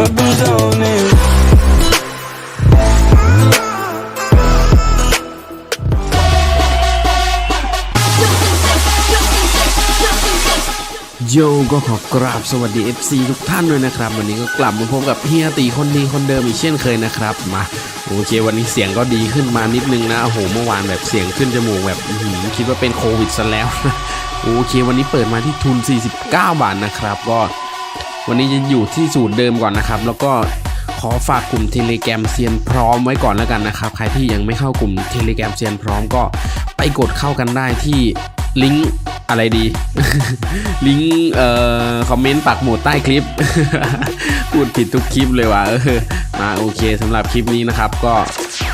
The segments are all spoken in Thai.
I've been zoning. โยก็ขอกราบสวัสดี FC ทุกท่านด้วยนะครับ วันนี้ก็กลับมาพบกับเฮียตีคนดีคนเดิมอีกเช่นเคยนะครับมาโอเควันนี้เสียงก็ดีขึ้นมานิดนึงนะโอ้โหเมื่อวานแบบเสียงขึ้นจมูกแบบคิดว่าเป็นโควิดซะแล้วโอเควันนี้เปิดมาที่ทุน 49 บาทนะครับก็ วันนี้จะอยู่ที่สูตรเดิมก่อนนะครับ แล้วก็ขอฝากกลุ่มเทเลแกรมเซียนพร้อมไว้ก่อนแล้วกันนะครับ ใครที่ยังไม่เข้ากลุ่มเทเลแกรมเซียนพร้อมก็ไปกดเข้ากันได้ที่ลิงก์อะไรดี ลิงก์เอ่อคอมเมนต์ปักหมุดใต้คลิป พูดผิดทุกคลิปเลยว่ะเออมาโอเคสำหรับคลิปนี้นะครับ ก็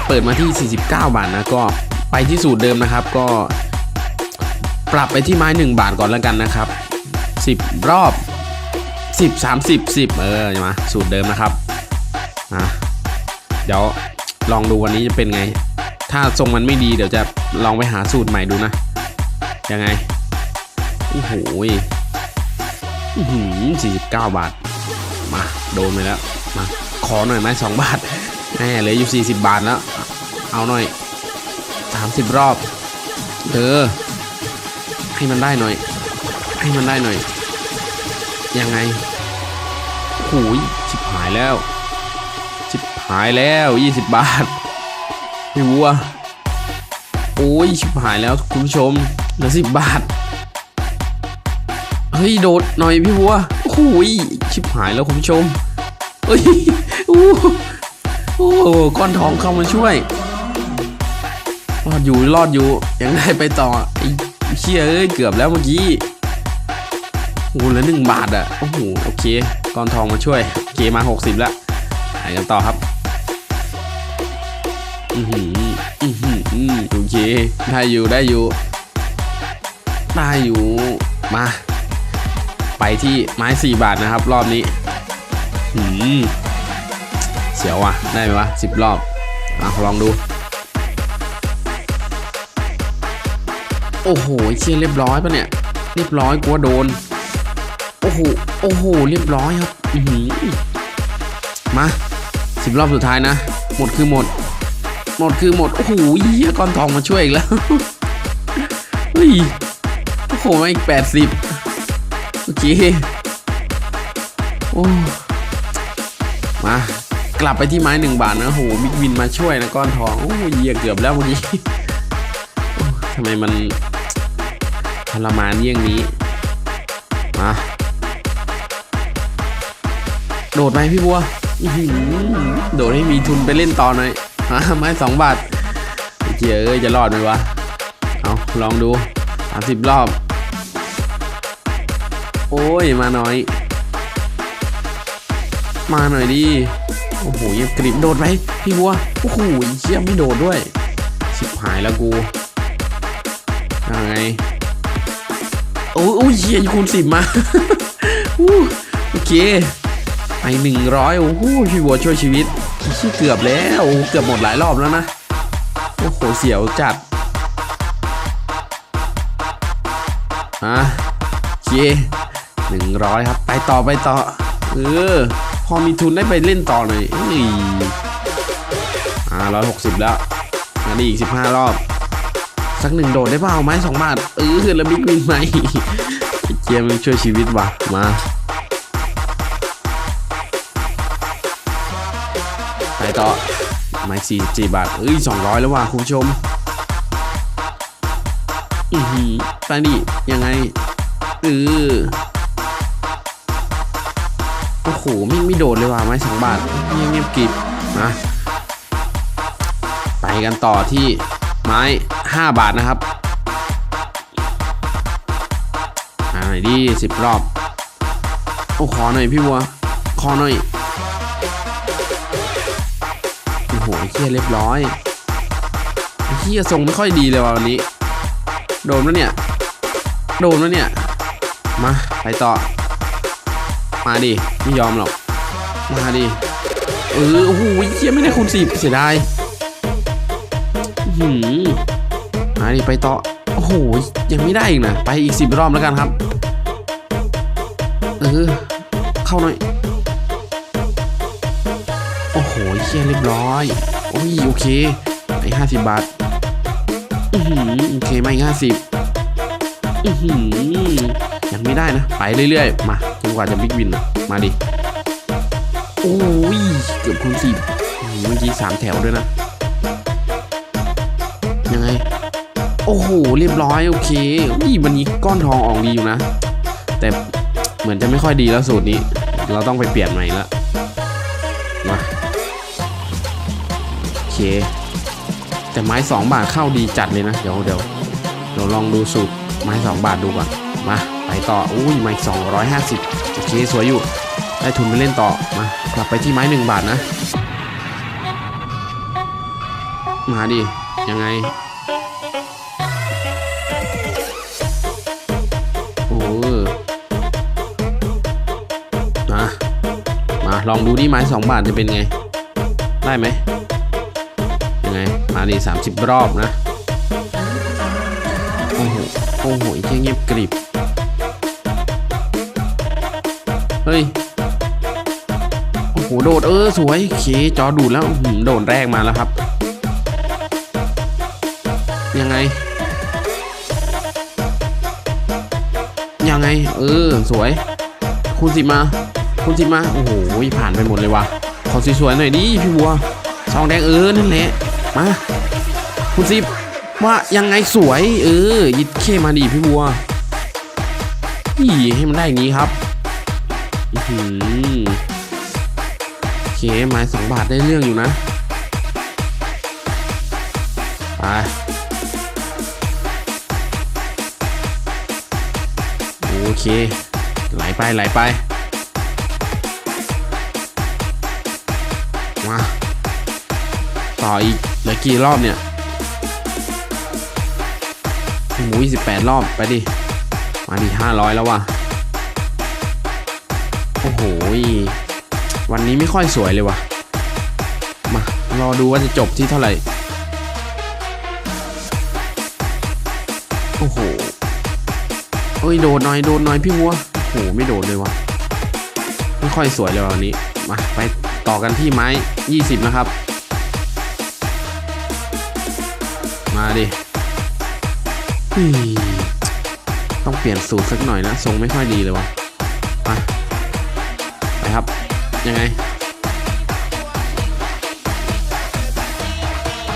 เปิดมาที่ 49 บาทนะก็ไปที่สูตรเดิมนะครับก็ปรับไปที่ไม้ 1 บาทก่อนแล้วกันนะครับ 10 รอบ 10 30 10เออมาสูตรเดิมนะครับนะเดี๋ยวลองดูวันนี้จะเป็นไง ถ้าทรงมันไม่ดีเดี๋ยวจะลองไปหาสูตรใหม่ดูนะ ยังไง โอ้โหยอื้อหือ49บาท มา โดนไปแล้ว มา ขอหน่อยไหมสองบาทแหมเหลืออยู่40บาทแล้ว เอาหน่อย30รอบ เออ ให้มันได้หน่อย ให้มันได้หน่อย ยังไงโอ้ยชิบหายแล้ว ชิบหายแล้ว 20 บาทพี่วัวโอ้ยชิบหายแล้วคุณผู้ชมเหลือสิบบาท เฮ้ยโดดหน่อยพี่วัวโอ้โหยชิบหายแล้วคุณผู้ชมเฮ้ยโอ้โอ้ก้อนทองเข้ามาช่วยรอดอยู่รอดอยู่ยังได้ไปต่อไอ้เชี่ยเอ้ยเกือบแล้วเมื่อกี้ โอ้เหลือหนึ่งบาทอะ โอ้โห โอเคก้อนทองมาช่วยเคมาหกสิบแล้วไปกันต่อครับ อือหือ อือหืออือโอเค ได้อยู่ ได้อยู่ ได้อยู่ มา ไปที่ไม้สี่บาทนะครับ รอบนี้ หืมเสียวว่ะ ได้ไหมวะสิบรอบอะลองดู โอ้โหเชี่ยเรียบร้อยปะเนี่ย เรียบร้อยกลัวโดน โอ้โห โอ้โห เรียบร้อยครับอือหือมาสิบรอบสุดท้ายนะ หมดคือหมด หมดคือหมด โอ้โหเหี้ยก้อนทองมาช่วยอีกแล้ว เฮ้ย โอ้โหมาอีกแปดสิบโอเค โอ้ มากลับไปที่ไม้หนึ่งบาทนะโอ้โหมิกวินมาช่วยนะก้อนทอง โอ้ยเหี้ยเกือบแล้วเมื่อกี้ทำไมมันทรมานเยี่ยงนี้ มา โดดไหมพี่บัวโดดให้มีทุนไปเล่นต่อหน่อยฮะไม้สองบาทไอ้เจียเอ้ยจะรอดไหมวะ เอาลองดูสามสิบรอบ โอ้ยมาหน่อย มาหน่อยดิโอ้โหเยียบกริบโดดไหมพี่บัวโอ้โหเชี่ยไม่โดดด้วยชิบหายแล้วกูยังไงโอ้ยโอ้ยเฮียคูณสิบมาโอเค ไปหนึ่งร้อยโอ้โหพี่บัวช่วยชีวิตชี่เกือบแล้วโอ้เกือบหมดหลายรอบแล้วนะโอ้โหเสียวจัดอะเคหนึ่งร้อยครับ ไปต่อไปต่อ เออ พอมีทุนได้ไปเล่นต่อหน่อยเอ้ยอ่าร้อยหกสิบแล้วอันนี้อีกสิบห้ารอบ สักหนึ่งโดดได้เปล่าไหมสองบาท เออแล้วบิ๊กวินไหมเกียร์มันช่วยชีวิตว่ะ มา ไปต่อไม้สี่สี่บาทเอ้ยสองร้อยแล้วว่ะคุณผู้ชมอือหือไปดิยังไงเออโอ้โหไม่ไม่โดดเลยว่ะไม้สองบาทเงียบเงียบกิบนะไปกันต่อที่ไม้ห้าบาทนะครับอ่าหน่อยดิสิบรอบ โอ้ขอหน่อยพี่วัว ขอหน่อย โอ้โหเฮียเรียบร้อยเฮียทรงไม่ค่อยดีเลยว่ะวันนี้ โดนแล้วเนี่ย โดนแล้วเนี่ย มาไปต่อ มาดิ ไม่ยอมหรอก มาดิ เออ โอ้โหเฮียไม่ได้คูณสิบเสียดายหืมมาดิไปต่อ โอ้โห ยังไม่ได้อีกนะ ไปอีกสิบรอบแล้วกันครับ เออ เข้าหน่อย โอ้โหเชี่ยเรียบร้อยโอ้ยโอเคไอ้ห้าสิบบาทอือหือโอเคไม่ห้าสิบอือหือยังไม่ได้นะ ไปเรื่อยๆ มาจนกว่าจะบิ๊กวินอะมาดิ โอ้ย เกือบคูณสิบเมื่อกี้สามแถวด้วยนะ ยังไง โอ้โห เรียบร้อย โอเคนี่วันนี้ก้อนทองออกดีอยู่นะ แต่เหมือนจะไม่ค่อยดีแล้วสูตรนี้ เราต้องไปเปลี่ยนใหม่แล้ว เค แต่ไม้สองบาทเข้าดีจัดเลยนะ เดี๋ยวเดี๋ยวเราลองดูสูตรไม้สองบาทดูก่อน มา ไปต่อ อุ้ยไม้สองร้อยห้าสิบโอเค สวยอยู่ ได้ทุนไปเล่นต่อ มา กลับไปที่ไม้หนึ่งบาทนะ มาดิ ยังไง โอ้มา มา ลองดูนี่ไม้สองบาทจะเป็นไง ได้ไหม ยังไงมาดีสามสิบรอบนะ โอ้โห โอ้โหเงียบกริบ เฮ้ย โอ้โห โดด เออ สวยโอเค จอดูดแล้ว โดดแรกมาแล้วครับ ยังไง ยังไง เออ สวย คุณสิมา คุณสิมา โอ้โห ผ่านไปหมดเลยว่ะขอสวยๆหน่อยดิพี่บัวซองแดงเออนั่นแหละ มาคุณสิว่ายังไงสวย เออยิดเข้มาดิพี่บัวนี่ให้มันได้อย่างนี้ครับอื้อหือโอเคไม้สองบาทได้เรื่องอยู่นะไปโอเค ไหลไปไหลไปมาต่ออีก เหลือกี่รอบเนี่ยหมูสิบแปดรอบไปดิ มาดิห้าร้อยแล้วว่ะ โอ้โห วันนี้ไม่ค่อยสวยเลยว่ะ มารอดูว่าจะจบที่เท่าไหร่ โอ้โหเอ้ย โดดหน่อย โดดหน่อยพี่วัว โอ้โห ไม่โดดเลยวะไม่ค่อยสวยเลยวันนี้ มาไปต่อกันที่ไม้ 20 นะครับ มาดิต้องเปลี่ยนสูตรสักหน่อยนะทรงไม่ค่อยดีเลยวะมาไปครับ ยังไง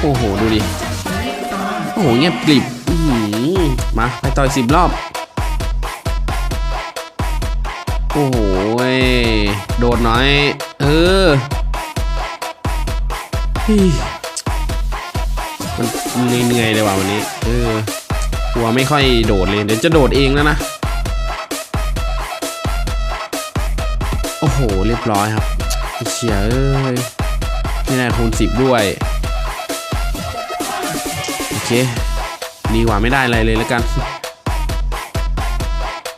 โอ้โห ดูดิ โอ้โหเงียบกริบอื้อหือมา ไปต่อยสิบรอบ โอ้โหโดดน่อย เออ มันเหนื่อยๆเลยว่ะวันนี้ เออหัวไม่ค่อยโดดเลย เดี๋ยวจะโดดเองแล้วนะ โอ้โห เรียบร้อยครับเชียเอ้ยไม่ได้คูณสิบด้วย โอเค ดีกว่าไม่ได้อะไรเลยแล้วกัน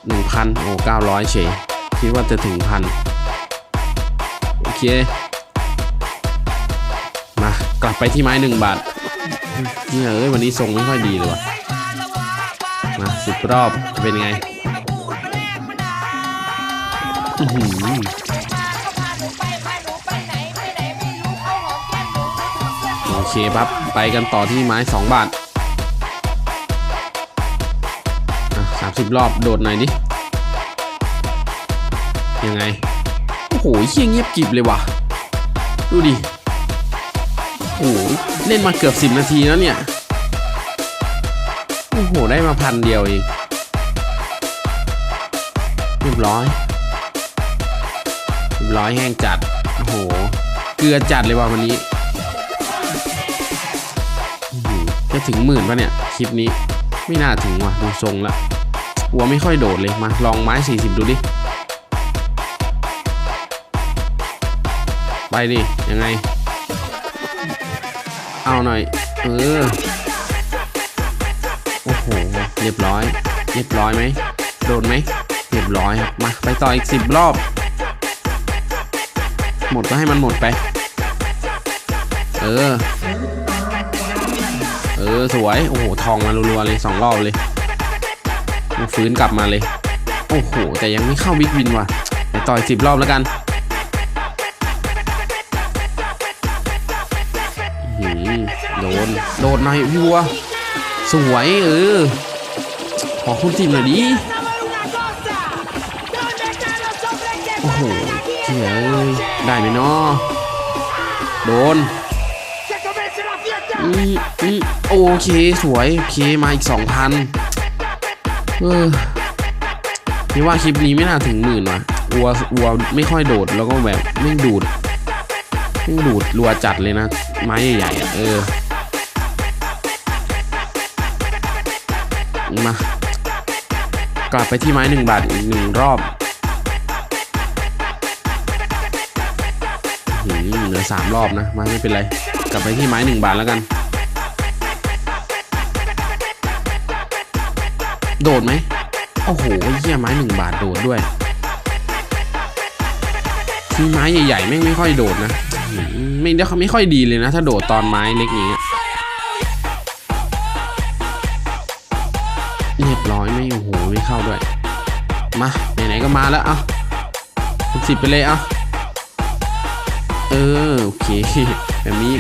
หนึ่งพันโอ้เก้าร้อยเฉยคิดว่าจะถึงพันโอเค มากลับไปที่ไม้หนึ่งบาท เนี่ยเอ้ยวันนี้ทรงไม่ค่อยดีเลยว่ะมาสิบรอบจะเป็นไงอืโอเคปั๊บไปกันต่อที่ไม้สองบาทสามสิบรอบโดดหน่อยดิยังไง โอ้โหเฮี้ยเงียบกิบเลยว่ะ ดูดิ หเล่นมาเกือบสิบนาทีแล้วเนี่ย โอ้โห ได้มาพันเดียวเองเรียบร้อยเรียบร้อยแห้งจัด โอ้โห เกลือจัดเลยว่ะวันนี้จะถึงหมื่นปะเนี่ย คลิปนี้ ไม่น่าถึงว่ะ ดูทรงละหัวไม่ค่อยโดดเลยมา ลองไม้ 40 ดูดิ ไปดิ ยังไง เอาหน่อย เออ โอ้โห เรียบร้อย เรียบร้อยไหม โดนไหม เรียบร้อยครับ มาไปต่ออีกสิบรอบ หมดก็ให้มันหมดไป เออ เออ สวย โอ้โห ทองมารัวๆเลยสองรอบเลยฟื้นกลับมาเลย โอ้โห แต่ยังไม่เข้าบิ๊กวินว่ะ ไปต่อยสิบรอบแล้วกัน โดดหน่อยพี่วัว สวยเออ ขอคุณทีมหน่อยดิ โอ้โหเจ๋ยได้ไหมเนาะโดนอืมอืมโอเค สวย โอเค มาอีกสองพันเออนี่ว่าคลิปนี้ไม่น่าถึงหมื่นว่ะวัววัวไม่ค่อยโดดแล้วก็แบบไม่ดูดไม่ดูดรัวจัดเลยนะ ไม้ใหญ่ๆเออ มากลับไปที่ไม้หนึ่งบาทอีกหนึ่งรอบหืมเหลือสามรอบนะมาไม่เป็นไร กลับไปที่ไม้หนึ่งบาทแล้วกัน โดดไหมโอ้โหเหี้ยไม้หนึ่งบาทโดดด้วยที่ไม้ใหญ่ๆแม่งไม่ค่อยโดดนะไม่ได้ไม่ค่อยดีเลยนะ ถ้าโดดตอนไม้เล็กอ เรียบร้อยไม่โอ้โหไม่เข้าด้วย มาไหนๆก็มาแล้วอะสิบไปเลยอะเออโอเคแบบนี้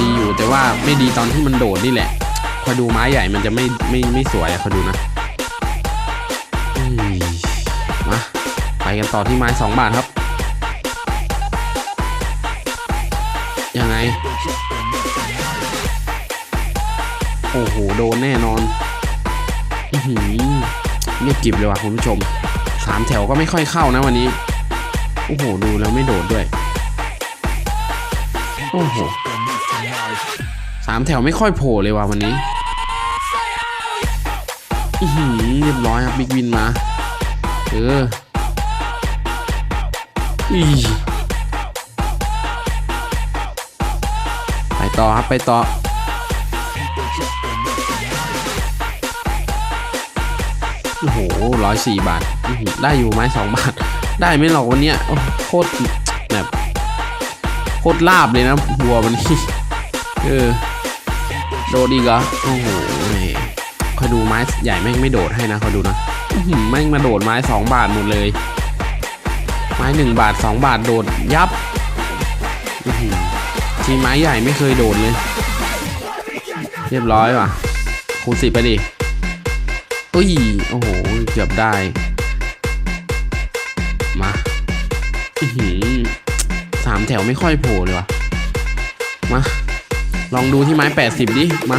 ดีอยู่แต่ว่าไม่ดีตอนที่มันโดดนี่แหละพอดูไม้ใหญ่มันจะไม่ไม่ไม่สวยอะพอดูนะอืมมาไปกันต่อที่ไม้สองบาทครับ ยังไง โอ้โห โดนแน่นอน เงียบกิบเลยว่ะคุณผู้ชมสามแถวก็ไม่ค่อยเข้านะวันนี้ โอ้โห ดูแล้วไม่โดดด้วย โอ้โหสามแถวไม่ค่อยโผล่เลยว่ะวันนี้อือหือเรียบร้อยครับบิ๊กวินมา เอออีไปต่อครับ ไปต่อ โอ้โหร้อยสี่บาท ได้อยู่ไหมสองบาท ได้ไหมหรอกวันเนี้ยโคตรแบบโคตรลาบเลยนะบัววันนี้เออโดดอีกเหรอโอ้โหคอยดูไม้ใหญ่แม่งไม่โดดให้นะคอยดูนะอือหือแม่งมาโดดไม้สองบาทหมดเลย ไม้หนึ่งบาทสองบาทโดดยับอือหือทีไม้ใหญ่ไม่เคยโดดเลย เรียบร้อยว่ะคูณสิไปดิ อุ้ย โอ้โห เกือบได้ มาอือหือสามแถวไม่ค่อยโผล่เลยวะมา ลองดูที่ไม้แปดสิบดิ มา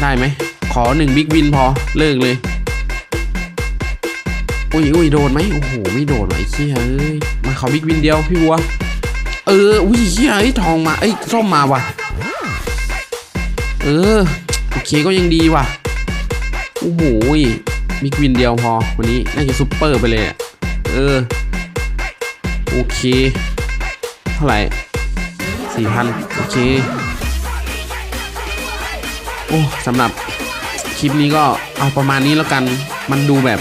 ได้ไหม ขอหนึ่งบิ๊กวินพอ เลิกเลย อุ้ยอุ้ยโดนไหมโอ้โห ไม่โดนไอ้เชี่ยเอ้ย มาขอบิ๊กวินเดียวพี่วัว เออ อุ้ยเชี่ยไอ้ทองมาเอ้ส้มมาว่ะ เออ โอเคก็ยังดีว่ะ โอ้โหมิกวินเดียวพอวันนี้น่าจะซุปเปอร์ไปเลยเออ โอเค เท่าไหร่สี่พันโอเค โอ้สำหรับคลิปนี้ก็เอาประมาณนี้แล้วกันมันดูแบบ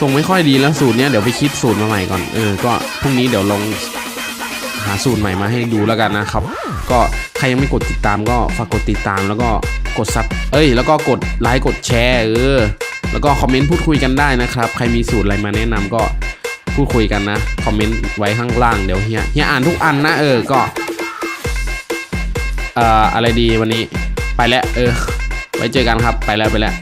ทรงไม่ค่อยดีแล้วสูตรเนี้ยเดี๋ยวไปคิดสูตรมาใหม่ก่อนเออก็พรุ่งนี้เดี๋ยวลองหาสูตรใหม่มาให้ดูแล้วกันนะครับ ก็ รยังไม่กดติดตามก็ฝากกดติดตามแล้วก็กดซับเอ้ย แล้วก็กดไลค์กดแชร์เออแล้วก็คอมเมนต์พูดคุยกันได้นะครับ ใครมีสูตรอะไรมาแนะนำก็พูดคุยกันนะ คอมเมนต์ไว้ข้างล่างเดี๋ยวเฮียเฮียอ่านทุกอันนะเออก็เอ่ออะไรดีวันนี้ไปแล้วเออไว้เจอกันครับไปแล้วไปแล้ว